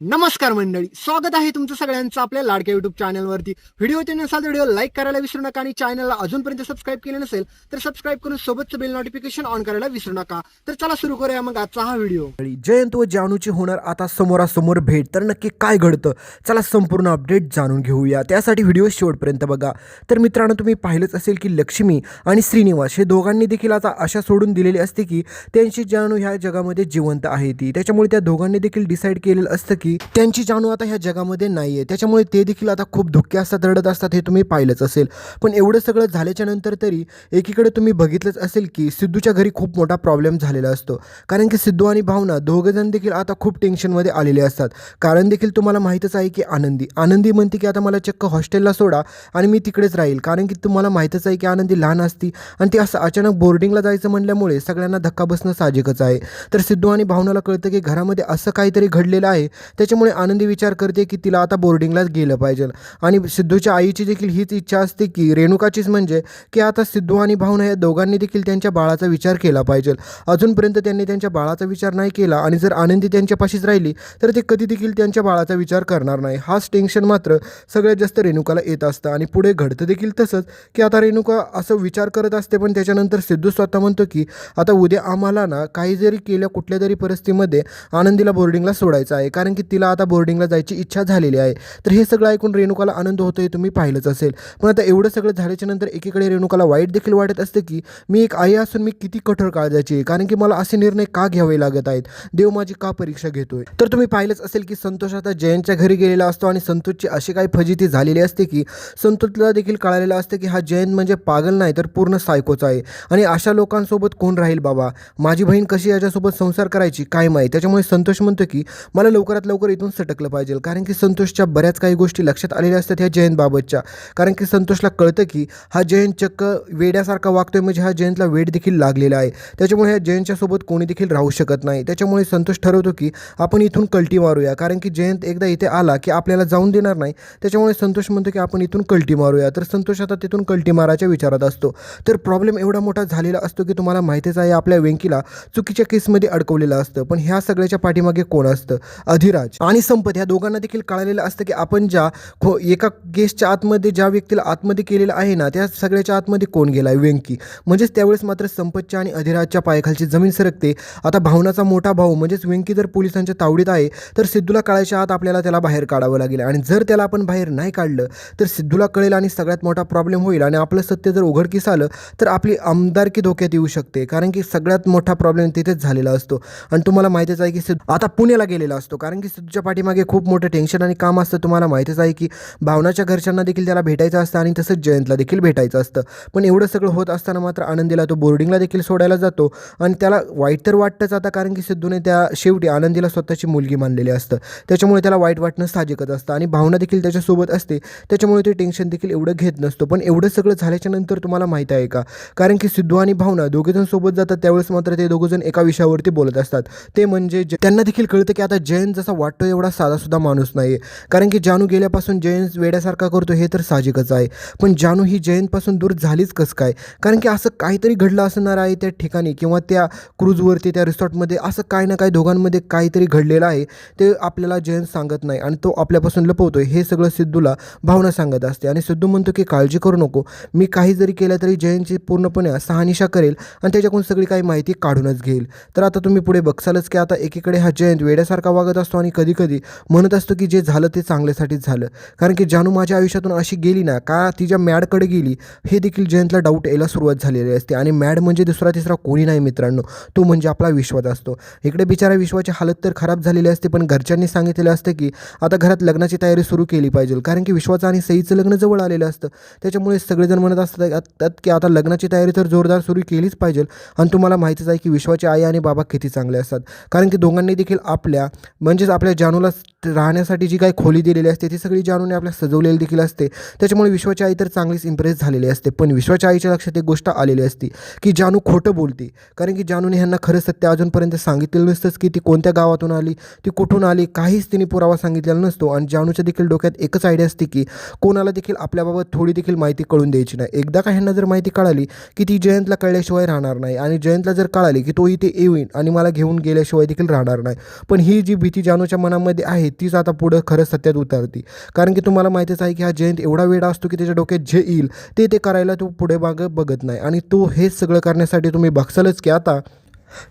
नमस्कार मंडळी स्वागत आहे तुमचं सगळ्यांचं आपल्या लाडक्या युट्यूब चॅनलवरती व्हिडिओ ते नसाल तर व्हिडिओ लाईक करायला विसरू नका आणि चॅनलला अजूनपर्यंत सबस्क्राईब केलं नसेल तर सबस्क्राईब करून सोबतचं बेल नोटिफिकेशन ऑन करायला विसरू नका. तर चला सुरू करूया मग आजचा हा व्हिडिओ. जयंत व जानूची होणार आता समोरासमोर भेट तर नक्की काय घडतं? चला संपूर्ण अपडेट जाणून घेऊया. त्यासाठी व्हिडिओ शेवटपर्यंत बघा. तर मित्रांनो तुम्ही पाहिलंच असेल की लक्ष्मी आणि श्रीनिवास हे दोघांनी देखील आता आशा सोडून दिलेली असते की त्यांची जानू ह्या जगामध्ये जिवंत आहे ती. त्याच्यामुळे त्या दोघांनी देखील डिसाईड केलेलं असतं की की त्यांची जाणू आता ह्या जगामध्ये नाही आहे त्याच्यामुळे ते देखील आता खूप धुक्के असतात रडत असतात हे तुम्ही पाहिलंच असेल. पण एवढं सगळं झाल्याच्यानंतर तरी एकीकडे तुम्ही बघितलंच असेल की सिद्धूच्या घरी खूप मोठा प्रॉब्लेम झालेला असतो. कारण की सिद्धू आणि भावना दोघंजण देखील आता खूप टेन्शनमध्ये आलेले असतात. कारण देखील तुम्हाला माहीतच आहे की आनंदी. आनंदी म्हणते की आता मला चक्क हॉस्टेलला सोडा आणि मी तिकडेच राहील. कारण की तुम्हाला माहीतच आहे की आनंदी लहान असती आणि ती असं अचानक बोर्डिंगला जायचं म्हणल्यामुळे सगळ्यांना धक्का बसणं साहजिकच आहे. तर सिद्धू आणि भावनाला कळतं की घरामध्ये असं काहीतरी घडलेलं आहे त्याच्यामुळे आनंदी विचार करते की तिला आता बोर्डिंगलाच गेलं पाहिजे. आणि सिद्धूच्या आईची देखील हीच इच्छा असते की रेणुकाचीच म्हणजे की आता सिद्धू आणि भावना या दोघांनी देखील त्यांच्या बाळाचा विचार केला पाहिजे. अजूनपर्यंत त्यांनी त्यांच्या बाळाचा विचार नाही केला आणि जर आनंदी त्यांच्यापाशीच राहिली तर ते कधी देखील त्यांच्या बाळाचा विचार करणार नाही. हाच टेन्शन मात्र सगळ्यात जास्त रेणुकाला येत असतं. आणि पुढे घडतं देखील तसंच की आता रेणुका असं विचार करत असते पण त्याच्यानंतर सिद्धू स्वतः म्हणतो की आता उद्या आम्हाला ना काही जरी केल्या कुठल्या तरी परिस्थितीमध्ये आनंदीला बोर्डिंगला सोडायचं आहे. कारण की तिला आता बोर्डिंगला जायची इच्छा झालेली आहे. तर हे सगळं ऐकून रेणुकाला आनंद होतो हे तुम्ही पाहिलंच असेल. पण आता एवढं सगळं झाल्याच्यानंतर एकीकडे रेणुकाला वाईट देखील वाटत असते की मी एक आई असून मी किती कठोर काळजाची आहे. कारण की मला असे निर्णय का घ्यावे लागत आहेत? देव माझी का परीक्षा घेतोय? तर तुम्ही पाहिलंच असेल की संतोष आता जयंतच्या घरी गेलेला असतो आणि संतोषची अशी काही फजिती झालेली असते की संतोषला देखील कळालेलं असतं की हा जयंत म्हणजे पागल नाही तर पूर्ण सायकोचा आहे. आणि अशा लोकांसोबत कोण राहील बाबा? माझी बहीण कशी याच्यासोबत संसार करायची? काय माहीत? त्याच्यामुळे संतोष म्हणतो की मला लवकरात लवकर इथून सटकलं पाहिजे. कारण की संतोषच्या बऱ्याच काही गोष्टी लक्षात आलेल्या असतात ह्या जयंतबाबतच्या कारण की संतोषला कळतं की हा जयंत चक्क वेड्यासारखा वागतोय म्हणजे हा जयंतला वेड देखील लागलेला आहे. त्याच्यामुळे ह्या जयंतच्या सोबत कोणी देखील राहू शकत नाही. त्याच्यामुळे संतोष ठरवतो की आपण इथून कल्टी मारूया. कारण की जयंत एकदा इथे आला की आपल्याला जाऊन देणार नाही. त्याच्यामुळे संतोष म्हणतो की आपण इथून कल्टी मारूया. तर संतोष आता तिथून कल्टी मारायच्या विचारात असतो. तर प्रॉब्लेम एवढा मोठा झालेला असतो की तुम्हाला माहितीच आहे आपल्या वेंकीला चुकीच्या केसमध्ये अडकवलेलं असतं. पण ह्या सगळ्याच्या पाठीमागे कोण असतं? अधिराज. आणि संपत ह्या दोघांना देखील कळालेलं असतं की आपण ज्या खो एका गेस्टच्या आतमध्ये ज्या व्यक्तीला आतमध्ये केलेलं आहे ना त्या सगळ्याच्या आतमध्ये कोण गेला आहे व्यंकी. म्हणजेच त्यावेळेस मात्र संपतच्या आणि अधिराजच्या पायाखालची जमीन सरकते. आता भावनाचा मोठा भाऊ म्हणजेच व्यंकी जर पोलिसांच्या तावडीत आहे तर सिद्धूला कळायच्या आत आपल्याला त्याला बाहेर काढावं लागेल. आणि जर त्याला आपण बाहेर नाही काढलं तर सिद्धूला कळेल आणि सगळ्यात मोठा प्रॉब्लेम होईल आणि आपलं सत्य जर उघडकीस आलं तर आपली आमदारकी धोक्यात येऊ शकते. कारण की सगळ्यात मोठा प्रॉब्लेम तिथेच झालेला असतो. आणि तुम्हाला माहितीच आहे की आता पुण्याला गेलेला असतो. कारण की सिद्धूच्या पाठीमागे खूप मोठं टेन्शन आणि काम असतं. तुम्हाला माहितीच आहे की भावनाच्या घरच्यांना देखील त्याला भेटायचं असतं आणि तसंच जयंतला देखील भेटायचं असतं. पण एवढं सगळं होत असताना मात्र आनंदीला तो बोर्डिंगला देखील सोडायला जातो आणि त्याला वाईट तर वाटतंच आता कारण की सिद्धूने त्या शेवटी आनंदीला स्वतःची मुलगी मानलेली असतं. त्याच्यामुळे त्याला वाईट वाटणं साहजिकच असतं आणि भावना देखील त्याच्यासोबत असते. त्याच्यामुळे ते टेन्शन देखील एवढं घेत नसतो. पण एवढं सगळं झाल्याच्यानंतर तुम्हाला माहीत आहे का? कारण की सिद्धू आणि भावना दोघेजण सोबत जातात. त्यावेळेस मात्र ते दोघंजण एका विषयावरती बोलत असतात. ते म्हणजे ज- त्यांना देखील कळतं की आता जयंत जसा वाटतो एवढा साधासुद्धा माणूस नाही आहे कारण की जानू गेल्यापासून जयंत वेड्यासारखा करतो हे तर साहजिकच आहे. पण जानू ही जयंतपासून दूर झालीच कसं काय? कारण की असं काहीतरी घडलं असणार आहे त्या ठिकाणी किंवा त्या क्रूजवरती त्या रिसॉर्टमध्ये असं काय ना काय दोघांमध्ये काहीतरी घडलेलं आहे ते आपल्याला जयंत सांगत नाही आणि तो आपल्यापासून लपवतो हे सगळं सिद्धूला भावना सांगत असते. आणि सिद्धू म्हणतो की काळजी करू नको. मी काही जरी केलं तरी जयंतची पूर्णपणे सहानिशा करेल आणि त्याच्याकडून सगळी काही माहिती काढूनच घेईल. तर आता तुम्ही पुढे बघसालच की आता एकीकडे हा जयंत वेड्यासारखा वागत असतो आणि आणि कधीकधी म्हणत असतो की जे झालं ते चांगल्यासाठीच झालं. कारण की जानू माझ्या आयुष्यातून अशी गेली ना का तिच्या मॅडकडे गेली हे देखील जयंतला डाऊट यायला सुरुवात झालेली असते. आणि मॅड म्हणजे दुसरा तिसरा कोणी नाही मित्रांनो तो म्हणजे आपला विश्वास असतो. इकडे बिचारा विश्वाची हालत तर खराब झालेली असते पण घरच्यांनी सांगितलेलं असतं की आता घरात लग्नाची तयारी सुरू केली पाहिजे. कारण की विश्वाचं आणि सईचं लग्न जवळ आलेलं असतं. त्याच्यामुळे सगळेजण म्हणत असतात की आता लग्नाची तयारी तर जोरदार सुरू केलीच पाहिजे. आणि तुम्हाला माहितीच आहे की विश्वाची आई आणि बाबा किती चांगले असतात. कारण की दोघांनी देखील आपल्या म्हणजेच आपल्या जानूला राहण्यासाठी जी काही खोली दिलेली असते ती सगळी जानूने आपल्या सजवलेली देखील असते. त्याच्यामुळे विश्वाची आई तर चांगलीच इम्प्रेस झालेली असते. पण विश्वाच्या आईच्या लक्षात एक गोष्ट आलेली असती की जानू खोटं बोलते. कारण की जानूने ह्यांना खरं सत्य अजूनपर्यंत सांगितलेलं नसतंच की ती कोणत्या गावातून आली ती कुठून आली काहीच तिने पुरावा सांगितलेला नसतो. आणि जानूच्या देखील डोक्यात एकच आयडिया असते की कोणाला देखील आपल्याबाबत थोडी देखील माहिती कळून द्यायची नाही. एकदा का ह्यांना जर माहिती कळाली की ती जयंतला कळल्याशिवाय राहणार नाही. आणि जयंतला जर कळाली की तो इथे येईन आणि मला घेऊन गेल्याशिवाय देखील राहणार नाही. पण ही जी भीती जानू जानूच्या मनामध्ये आहे तीच आता पुढं खरं सत्यात उतरते. कारण की तुम्हाला माहितीच आहे की हा जयंत एवढा वेळ असतो की त्याच्या डोक्यात जे येईल ते ते करायला तो पुढे मागं बघत नाही. आणि तो हेच सगळं करण्यासाठी तुम्ही बघसालच की आता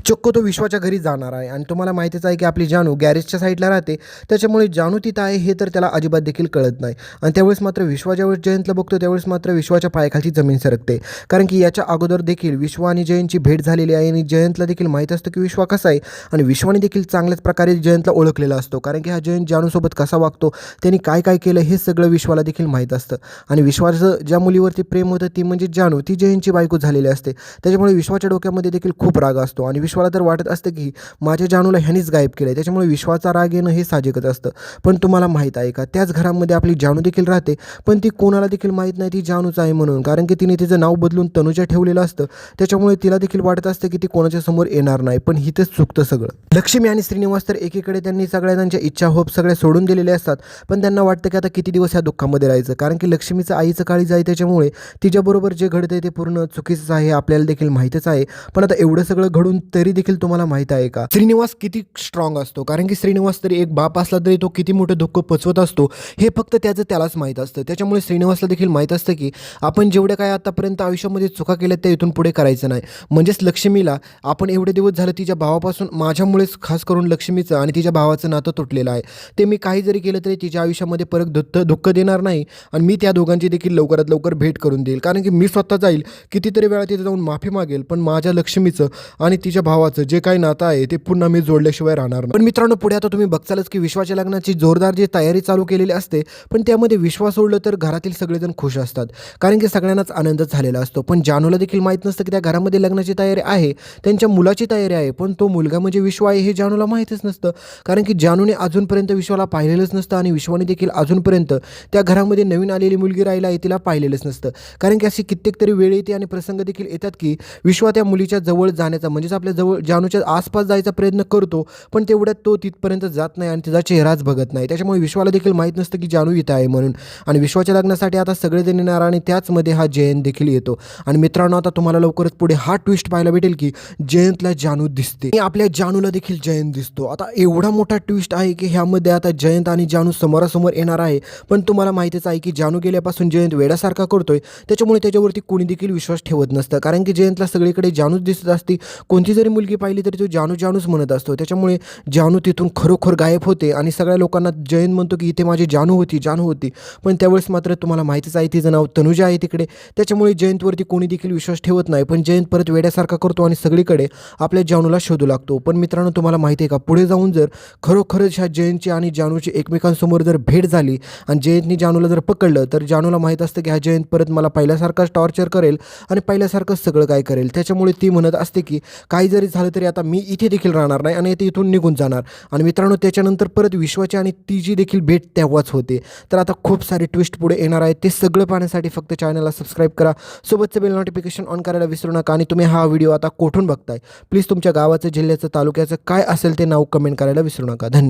चक्क तो विश्वाच्या घरी जाणार आहे. आणि तुम्हाला माहितीच आहे की आपली जानू गॅरेजच्या साईडला राहते. त्याच्यामुळे जानू तिथं आहे हे तर त्याला अजिबात देखील कळत नाही. आणि त्यावेळेस मात्र विश्वा ज्यावेळेस जयंतला बघतो त्यावेळेस मात्र विश्वाच्या पायाखालची जमीन सरकते. कारण की याच्या अगोदर देखील विश्व आणि जयंतची भेट झालेली आहे आणि जयंतला देखील माहीत असतं की विश्वा कसा आहे. आणि विश्वाने देखील चांगल्याच प्रकारे जयंतला ओळखलेला असतो. कारण की हा जयंत जानूसोबत कसा वागतो त्यांनी काय काय केलं हे सगळं विश्वाला देखील माहीत असतं. आणि विश्वाचं ज्या मुलीवरती प्रेम होतं ती म्हणजे जानू. ती जयंतची बायको झालेली असते. त्याच्यामुळे विश्वाच्या डोक्यामध्ये देखील खूप राग असतो. आणि विश्वाला तर वाटत असतं की माझ्या जानूला ह्यानीच गायब केलं आहे त्याच्यामुळे विश्वाचा राग येणं हे साहजिकच असतं. पण तुम्हाला माहीत आहे का? त्याच घरामध्ये आपली जानू देखील राहते पण ती कोणाला देखील माहीत नाही ती जानूच आहे म्हणून. कारण की तिने तिचं नाव बदलून तनुजा ठेवलेलं असतं. त्याच्यामुळे तिला देखील वाटत असतं की ती कोणाच्या समोर येणार नाही. पण हिथंच चुकतं सगळं. लक्ष्मी आणि श्रीनिवास तर एकीकडे त्यांनी सगळ्या त्यांच्या इच्छा होप सगळ्या सोडून दिलेले असतात. पण त्यांना वाटतं की आता किती दिवस ह्या दुःखामध्ये राहायचं? कारण की लक्ष्मीचं आईचं काळी जाई त्याच्यामुळे तिच्याबरोबर जे घडतंय ते पूर्ण चुकीचंच आहे आपल्याला देखील माहीतच आहे. पण आता एवढं सगळं घडून तरी देखील तुम्हाला माहीत आहे का? श्रीनिवास किती स्ट्रॉंग असतो. कारण की श्रीनिवास तरी एक बाप असला तरी तो किती मोठं दुःख पचवत असतो हे फक्त त्याचं त्यालाच माहीत असतं. त्याच्यामुळे श्रीनिवासला देखील माहीत असतं की आपण जेवढ्या काय आतापर्यंत आयुष्यामध्ये चुका केल्या त्या इथून पुढे करायचं नाही. म्हणजेच लक्ष्मीला आपण एवढे दिवस झालं तिच्या भावापासून माझ्यामुळेच खास करून लक्ष्मीचं आणि तिच्या भावाचं नातं तुटलेलं आहे. ते मी काही जरी केलं तरी तिच्या आयुष्यामध्ये परत दुःख दुःख देणार नाही आणि मी त्या दोघांची देखील लवकरात लवकर भेट करून देईल. कारण की मी स्वतः जाईल कितीतरी वेळा तिथे जाऊन माफी मागेल पण माझ्या लक्ष्मीचं आणि तिच्या भावाचं जे काही नातं आहे ते पुन्हा मी जोडल्याशिवाय राहणार नाही. पण मित्रांनो पुढे आता तुम्ही बघतालच की विश्वाच्या लग्नाची जोरदार जी तयारी चालू केलेली असते पण त्यामध्ये विश्वास सोडलं तर घरातील सगळेजण खुश असतात. कारण की सगळ्यांनाच आनंद झालेला असतो. पण जानूला देखील माहीत नसतं की त्या घरामध्ये लग्नाची तयारी आहे त्यांच्या मुलाची तयारी आहे पण तो मुलगा म्हणजे विश्व आहे हे जानूला माहीतच नसतं. कारण की जानूने अजूनपर्यंत विश्वाला पाहिलेलंच नसतं आणि विश्वाने देखील अजूनपर्यंत त्या घरामध्ये नवीन आलेली मुलगी राहिला आहे तिला पाहिलेलंच नसतं. कारण की अशी कित्येक तरी वेळ येते आणि प्रसंग देखील येतात की विश्वा त्या मुलीच्या जवळ जाण्याचा म्हणजेच आपल्या जवळ जानूच्या आसपास जायचा प्रयत्न करतो पण तेवढ्यात तो तिथपर्यंत जात नाही आणि तिचा चेहराच बघत नाही. त्याच्यामुळे विश्वाला देखील माहीत नसतं की जानू इथं आहे म्हणून. आणि विश्वाच्या लग्नासाठी आता सगळेजण येणार आणि त्याचमध्ये हा जयंत देखील येतो. आणि मित्रांनो आता तुम्हाला लवकरच पुढे हा ट्विस्ट पाहायला भेटेल की जयंतला जानू दिसते. आणि आपल्या जानूला देखील जयंत दिसतो. आता एवढा मोठा ट्विस्ट आहे की ह्यामध्ये आता जयंत आणि जानू समोरासमोर येणार आहे. पण तुम्हाला माहितीच आहे की जानू गेल्यापासून जयंत वेड्यासारखा करतोय. त्याच्यामुळे त्याच्यावरती कोणी देखील विश्वास ठेवत नसतं. कारण की जयंतला सगळीकडे जानूच दिसत असते. कोणती जरी मुलगी पाहिली तरी तो जानू जानूच म्हणत असतो. त्याच्यामुळे जानू तिथून खरोखर गायब होते आणि सगळ्या लोकांना जयंत म्हणतो की इथे माझी जानू होती जानू होती. पण त्यावेळेस मात्र तुम्हाला माहितीच आहे तिचं नाव तनुजा आहे तिकडे. त्याच्यामुळे जयंतवरती कोणी देखील विश्वास ठेवत नाही. पण जयंत परत वेड्यासारखा करतो आणि सगळीकडे आपल्या जानूला शोधू लागतो. पण मित्रांनो तुम्हाला माहिती आहे का पुढे जाऊन जर खरोखरच ह्या जयंतची आणि जानूची एकमेकांसमोर जर भेट झाली आणि जयंतनी जानूला जर पकडलं तर जानूला माहीत असतं की हा जयंत परत मला पहिल्यासारखाच टॉर्चर करेल आणि पहिल्यासारखंच सगळं काय करेल. त्याच्यामुळे ती म्हणत असते की काही जरी झालं तरी आता मी इथे देखील राहणार नाही आणि ते इथून निघून जाणार. आणि मित्रांनो त्याच्यानंतर परत विश्वाची आणि तिची देखील भेट तेव्हाच होते. तर आता खूप सारे ट्विस्ट पुढे येणार आहे ते सगळं पाहण्यासाठी फक्त चॅनलला सबस्क्राईब करा. सोबतचं बेल नोटिफिकेशन ऑन करायला विसरू नका आणि तुम्ही हा व्हिडिओ आता कोठून बघताय? प्लीज तुमच्या गावाचं जिल्ह्याचं तालुक्याचं काय असेल ते नाव कमेंट करायला विसरू नका. धन्यवाद.